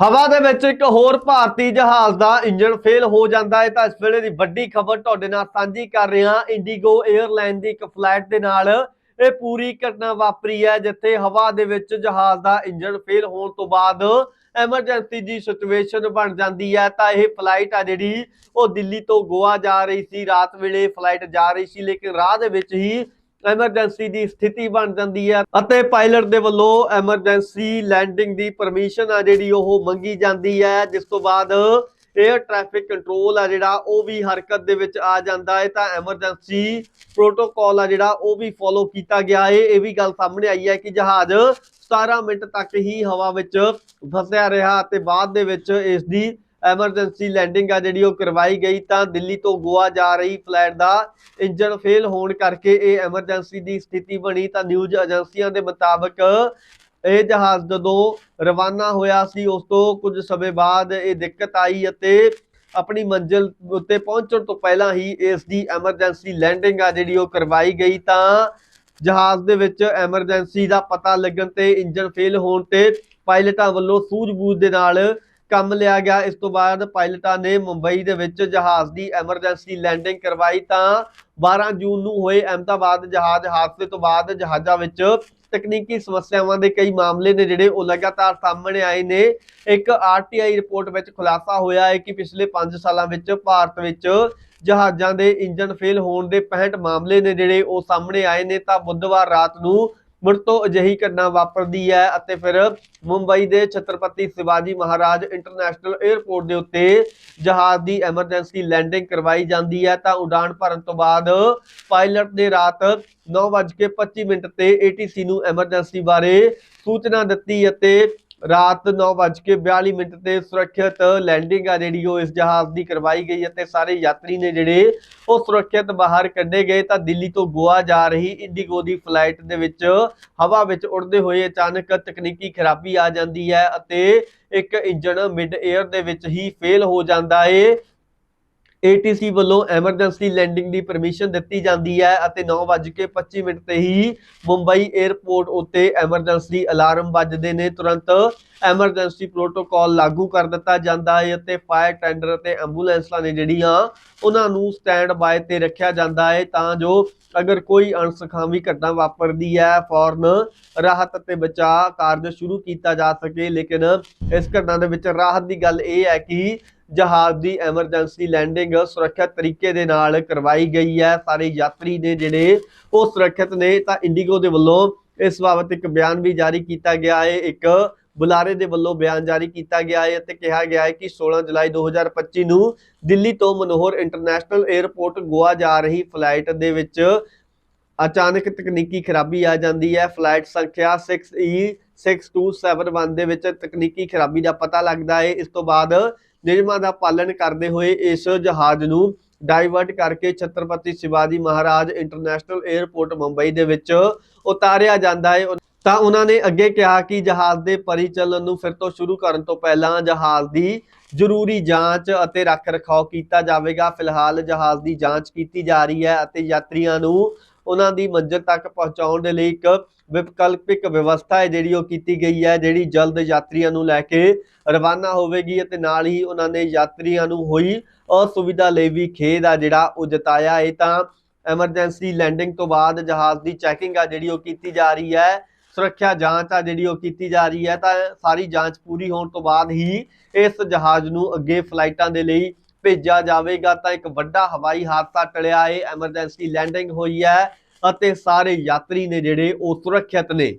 ਹਵਾ ਦੇ ਵਿੱਚ ਇੱਕ ਹੋਰ ਭਾਰਤੀ ਜਹਾਜ਼ ਦਾ ਇੰਜਣ ਫੇਲ ਹੋ ਜਾਂਦਾ ਹੈ। ਤਾਂ ਇਸ ਵੇਲੇ ਦੀ ਵੱਡੀ ਖਬਰ ਤੁਹਾਡੇ ਨਾਲ ਸਾਂਝੀ ਕਰ ਰਿਹਾ ਇੰਡੀਗੋ 에ਅਰਲਾਈਨ ਦੀ ਇੱਕ ਫਲਾਈਟ ਦੇ ਨਾਲ ਇਹ ਪੂਰੀ ਘਟਨਾ ਵਾਪਰੀ ਹੈ, ਜਿੱਥੇ ਹਵਾ ਦੇ ਵਿੱਚ ਜਹਾਜ਼ ਦਾ ਇੰਜਣ ਫੇਲ ਹੋਣ ਤੋਂ ਬਾਅਦ ਐਮਰਜੈਂਸੀ ਦੀ ਸਿਚੁਏਸ਼ਨ ਬਣ ਜਾਂਦੀ ਹੈ। ਤਾਂ ਇਹ ਫਲਾਈਟ ਆ ਜਿਹੜੀ, ਉਹ ਦਿੱਲੀ ਤੋਂ ਗੋਆ ਜਾ ਰਹੀ ਸੀ। ਰਾਤ ਵੇਲੇ ਫਲਾਈਟ ਜਾ ਰਹੀ ਸੀ, ਲੇਕਿਨ ਰਾਹ ਦੇ ਵਿੱਚ ਹੀ ਐਮਰਜੈਂਸੀ ਦੀ ਸਥਿਤੀ ਬਣ ਜਾਂਦੀ ਹੈ ਅਤੇ ਪਾਇਲਟ ਦੇ ਵੱਲੋਂ ਐਮਰਜੈਂਸੀ ਲੈਂਡਿੰਗ ਦੀ ਪਰਮਿਸ਼ਨ ਆ ਜਿਹੜੀ ਉਹ ਮੰਗੀ ਜਾਂਦੀ ਹੈ ਜਿਸ ਤੋਂ ਬਾਅਦ 에ਅਰ ਟ੍ਰੈਫਿਕ ਕੰਟਰੋਲ ਆ ਜਿਹੜਾ, ਉਹ ਵੀ ਹਰਕਤ ਦੇ ਵਿੱਚ ਆ ਜਾਂਦਾ ਹੈ। ਤਾਂ ਐਮਰਜੈਂਸੀ ਪ੍ਰੋਟੋਕਾਲ ਆ ਜਿਹੜਾ, ਉਹ ਵੀ ਫੋਲੋ ਕੀਤਾ ਗਿਆ ਹੈ। ਇਹ ਵੀ ਗੱਲ ਸਾਹਮਣੇ ਆਈ ਹੈ ਕਿ ਜਹਾਜ਼ 17 ਮਿੰਟ ਤੱਕ ਹੀ ਹਵਾ ਵਿੱਚ ਫਸਿਆ ਰਿਹਾ ਅਤੇ ਬਾਅਦ ਦੇ ਵਿੱਚ ਇਸ ਦੀ ਐਮਰਜੈਂਸੀ ਲੈਂਡਿੰਗ ਆ ਜਿਹੜੀ ਉਹ ਕਰਵਾਈ ਗਈ ਤਾਂ ਦਿੱਲੀ ਤੋਂ ਗੋਆ ਜਾ ਰਹੀ ਫਲੈਟ ਦਾ ਇੰਜਨ ਫੇਲ ਹੋਣ ਕਰਕੇ ਇਹ ਐਮਰਜੈਂਸੀ ਦੀ ਸਥਿਤੀ ਬਣੀ ਤਾਂ ਨਿਊਜ਼ ਏਜੰਸੀਆਂ ਦੇ ਮੁਤਾਬਕ ਇਹ ਜਹਾਜ਼ ਜਦੋਂ ਰਵਾਨਾ ਹੋਇਆ ਸੀ, ਉਸ ਤੋਂ ਕੁਝ ਸਮੇਂ ਬਾਅਦ ਇਹ ਦਿੱਕਤ ਆਈ ਅਤੇ ਆਪਣੀ ਮੰਜ਼ਿਲ ਉੱਤੇ ਪਹੁੰਚਣ ਤੋਂ ਪਹਿਲਾਂ ਹੀ ਇਸ ਦੀ ਐਮਰਜੈਂਸੀ ਲੈਂਡਿੰਗ ਆ ਜਿਹੜੀ ਉਹ ਕਰਵਾਈ ਗਈ ਤਾਂ ਜਹਾਜ਼ ਦੇ ਵਿੱਚ ਐਮਰਜੈਂਸੀ ਦਾ ਪਤਾ ਲੱਗਣ ਤੇ ਇੰਜਨ ਫੇਲ ਹੋਣ ਤੇ ਪਾਇਲਟਾਂ ਵੱਲੋਂ ਸੂਝ-ਬੂਝ ਦੇ ਨਾਲ ਕੰਮ ਲਿਆ ਗਿਆ। ਇਸ ਤੋਂ ਬਾਅਦ ਪਾਇਲਟਾਂ ਨੇ ਮੁੰਬਈ ਦੇ ਵਿੱਚ ਜਹਾਜ਼ ਦੀ ਐਮਰਜੈਂਸੀ ਲੈਂਡਿੰਗ ਕਰਵਾਈ ਤਾਂ 12 ਜੂਨ ਨੂੰ ਹੋਏ ਅਹਿਮਦਾਬਾਦ ਜਹਾਜ਼ ਹਾਦਸੇ ਤੋਂ ਬਾਅਦ ਜਹਾਜ਼ਾਂ ਵਿੱਚ ਤਕਨੀਕੀ ਸਮੱਸਿਆਵਾਂ ਦੇ ਕਈ ਮਾਮਲੇ ਨੇ ਜਿਹੜੇ ਉਹ ਲਗਾਤਾਰ ਸਾਹਮਣੇ ਆਏ ਨੇ। ਇੱਕ ਆਰਟੀਆਈ ਰਿਪੋਰਟ ਵਿੱਚ ਖੁਲਾਸਾ ਹੋਇਆ ਹੈ ਕਿ ਪਿਛਲੇ 5 ਸਾਲਾਂ ਵਿੱਚ ਭਾਰਤ ਵਿੱਚ ਜਹਾਜ਼ਾਂ ਦੇ ਇੰਜਨ ਫੇਲ ਹੋਣ ਦੇ 65 ਮਾਮਲੇ ਨੇ ਜਿਹੜੇ ਉਹ ਸਾਹਮਣੇ ਆਏ ਨੇ। ਤਾਂ ਬੁੱਧਵਾਰ ਰਾਤ ਨੂੰ ਮੁੜ ਤੋਂ ਅਜਿਹੀ ਘਟਨਾ ਵਾਪਰਦੀ ਹੈ ਅਤੇ ਫਿਰ ਮੁੰਬਈ ਦੇ ਛਤਰਪਤੀ ਸ਼ਿਵਾਜੀ ਮਹਾਰਾਜ ਇੰਟਰਨੈਸ਼ਨਲ 에ਅਰਪੋਰਟ ਦੇ ਉੱਤੇ ਜਹਾਜ਼ ਦੀ ਐਮਰਜੈਂਸੀ ਲੈਂਡਿੰਗ ਕਰਵਾਈ ਜਾਂਦੀ ਹੈ ਤਾਂ ਉਡਾਨ ਭਰਨ ਤੋਂ ਬਾਅਦ ਪਾਇਲਟ ਨੇ ਰਾਤ 9:25 ਮਿੰਟ ਤੇ ATC ਨੂੰ ਐਮਰਜੈਂਸੀ ਬਾਰੇ ਸੂਚਨਾ ਦਿੱਤੀ ਅਤੇ ਰਾਤ 9:42 ਮਿੰਟ ਤੇ ਸੁਰੱਖਿਅਤ ਲੈਂਡਿੰਗ ਆ ਜਿਹੜੀ ਉਹ ਇਸ ਜਹਾਜ਼ ਦੀ ਕਰਵਾਈ ਗਈ ਅਤੇ ਸਾਰੇ ਯਾਤਰੀ ਨੇ ਜਿਹੜੇ ਉਹ ਸੁਰੱਖਿਅਤ ਬਾਹਰ ਕੱਢੇ ਗਏ। ਤਾਂ ਦਿੱਲੀ ਤੋਂ ਗੋਆ ਜਾ ਰਹੀ ਇੰਡੀਗੋ ਦੀ ਫਲਾਈਟ ਦੇ ਵਿੱਚ ਹਵਾ ਵਿੱਚ ਉੜਦੇ ਹੋਏ ਅਚਾਨਕ ਤਕਨੀਕੀ ਖਰਾਬੀ ਆ ਜਾਂਦੀ ਹੈ ਅਤੇ ਇੱਕ ਇੰਜਣ ਮਿਡ 에ਅਰ ਦੇ ਵਿੱਚ ਹੀ ਫੇਲ ਹੋ ਜਾਂਦਾ ਏ। ATC ਵੱਲੋਂ ਐਮਰਜੈਂਸੀ ਲੈਂਡਿੰਗ ਦੀ ਪਰਮਿਸ਼ਨ ਦਿੱਤੀ ਜਾਂਦੀ ਹੈ ਅਤੇ 9:25 ਮਿੰਟ ਤੇ ਹੀ ਮੁੰਬਈ 에ਅਰਪੋਰਟ ਉੱਤੇ ਐਮਰਜੈਂਸੀ ਅਲਾਰਮ ਵੱਜਦੇ ਨੇ। ਤੁਰੰਤ ਐਮਰਜੈਂਸੀ ਪ੍ਰੋਟੋਕਾਲ ਲਾਗੂ ਕਰ ਦਿੱਤਾ ਜਾਂਦਾ ਹੈ ਅਤੇ ਫਾਇਰ ਟੈਂਡਰ ਅਤੇ ਐਂਬੂਲੈਂਸਾਂ ਨੇ ਜਿਹੜੀਆਂ ਉਹਨਾਂ ਨੂੰ ਸਟੈਂਡ ਬਾਏ ਤੇ ਰੱਖਿਆ ਜਾਂਦਾ ਹੈ। ਤਾਂ ਜੋ ਅਗਰ ਕੋਈ ਅਣਸਖਾਵੀ ਘਟਨਾ ਵਾਪਰਦੀ ਹੈ, ਫੌਰਨ ਰਾਹਤ ਅਤੇ ਬਚਾਅ ਕਾਰਜ ਸ਼ੁਰੂ ਕੀਤਾ ਜਾ ਸਕੇ। ਲੇਕਿਨ ਇਸ ਘਟਨਾ ਦੇ ਵਿੱਚ ਰਾਹਤ ਦੀ ਗੱਲ ਇਹ ਹੈ ਕਿ ਜਹਾਜ਼ ਦੀ ਐਮਰਜੈਂਸੀ ਲੈਂਡਿੰਗ ਸੁਰੱਖਿਅਤ ਤਰੀਕੇ ਦੇ ਨਾਲ ਕਰਵਾਈ ਗਈ ਹੈ। ਸਾਰੇ ਯਾਤਰੀ ਨੇ ਜਿਹੜੇ ਉਹ ਸੁਰੱਖਿਅਤ ਨੇ ਤਾਂ ਇੰਡੀਗੋ ਦੇ ਵੱਲੋਂ ਇਸ ਬਾਬਤ ਇੱਕ ਬਿਆਨ ਵੀ ਜਾਰੀ ਕੀਤਾ ਗਿਆ ਹੈ। ਇੱਕ ਬੁਲਾਰੇ ਦੇ ਵੱਲੋਂ ਬਿਆਨ ਜਾਰੀ ਕੀਤਾ ਗਿਆ ਹੈ ਅਤੇ ਕਿਹਾ ਗਿਆ ਹੈ ਕਿ 16 ਜੁਲਾਈ 2025 ਨੂੰ ਦਿੱਲੀ ਤੋਂ ਮਨੋਹਰ ਇੰਟਰਨੈਸ਼ਨਲ 에ਅਰਪੋਰਟ ਗੋਆ ਜਾ ਰਹੀ ਫਲਾਈਟ ਦੇ ਵਿੱਚ ਅਚਾਨਕ ਤਕਨੀਕੀ ਖਰਾਬੀ ਆ ਜਾਂਦੀ ਹੈ। ਫਲਾਈਟ ਸੰਖਿਆ E 6E6271 ਦੇ ਵਿੱਚ ਤਕਨੀਕੀ ਖਰਾਬੀ ਦਾ ਪਤਾ ਲੱਗਦਾ ਹੈ। ਇਸ ਤੋਂ ਬਾਅਦ ਨਿਯਮਾਂ ਦਾ ਪਾਲਣ ਕਰਦੇ ਹੋਏ ਇਸ ਜਹਾਜ਼ ਨੂੰ ਡਾਈਵਰਟ ਕਰਕੇ ਛਤਰਪਤੀ ਸ਼ਿਵਾਜੀ ਮਹਾਰਾਜ ਇੰਟਰਨੈਸ਼ਨਲ 에ਅਰਪੋਰਟ ਮੁੰਬਈ ਦੇ ਵਿੱਚ ਉਤਾਰਿਆ ਜਾਂਦਾ ਹੈ। ਤਾਂ ਉਹਨਾਂ ਨੇ ਅੱਗੇ ਕਿਹਾ ਕਿ ਜਹਾਜ਼ ਦੇ ਪਰਿਚਲਨ ਨੂੰ ਫਿਰ ਤੋਂ ਸ਼ੁਰੂ ਕਰਨ ਤੋਂ ਪਹਿਲਾਂ ਜਹਾਜ਼ ਦੀ ਜ਼ਰੂਰੀ ਜਾਂਚ ਅਤੇ ਰੱਖ ਰਖਾਓ ਕੀਤਾ ਜਾਵੇਗਾ। ਫਿਲਹਾਲ ਜਹਾਜ਼ ਦੀ ਜਾਂਚ ਕੀਤੀ ਜਾ ਰਹੀ ਹੈ ਅਤੇ ਯਾਤਰੀਆਂ ਨੂੰ ਉਹਨਾਂ ਦੀ ਮੰਜ਼ਿਲ ਤੱਕ ਪਹੁੰਚਾਉਣ ਦੇ ਲਈ ਇੱਕ ਵਿਕਲਪਿਕ ਵਿਵਸਥਾ ਹੈ ਜਿਹੜੀ ਉਹ ਕੀਤੀ ਗਈ ਹੈ, ਜਿਹੜੀ ਜਲਦ ਯਾਤਰੀਆਂ ਨੂੰ ਲੈ ਕੇ ਰਵਾਨਾ ਹੋਵੇਗੀ ਅਤੇ ਨਾਲ ਹੀ ਉਹਨਾਂ ਨੇ ਯਾਤਰੀਆਂ ਨੂੰ ਹੋਈ ਅਸੁਵਿਧਾ ਲਈ ਵੀ ਖੇਦ ਆ ਜਿਹੜਾ ਉਹ ਜਤਾਇਆ। ਹੈ ਤਾਂ ਐਮਰਜੈਂਸੀ ਲੈਂਡਿੰਗ ਤੋਂ ਬਾਅਦ ਜਹਾਜ਼ ਦੀ ਚੈਕਿੰਗ ਆ ਜਿਹੜੀ ਉਹ ਕੀਤੀ ਜਾ ਰਹੀ ਹੈ, ਸੁਰੱਖਿਆ ਜਾਂਚ ਆ ਜਿਹੜੀ ਉਹ ਕੀਤੀ ਜਾ ਰਹੀ ਹੈ। ਤਾਂ ਸਾਰੀ ਜਾਂਚ ਪੂਰੀ ਹੋਣ ਤੋਂ ਬਾਅਦ ਹੀ ਇਸ ਜਹਾਜ਼ ਨੂੰ ਅੱਗੇ ਫਲਾਈਟਾਂ ਦੇ ਲਈ ਭੇਜਿਆ ਜਾਵੇਗਾ। ਤਾਂ ਇੱਕ ਵੱਡਾ ਹਵਾਈ ਹਾਦਸਾ ਟਲਿਆ ਏ ਐਮਰਜੈਂਸੀ ਲੈਂਡਿੰਗ ਹੋਈ ਹੈ। ਅਤੇ ਸਾਰੇ ਯਾਤਰੀ ਨੇ ਜਿਹੜੇ ਉਹ ਸੁਰੱਖਿਅਤ ਨੇ।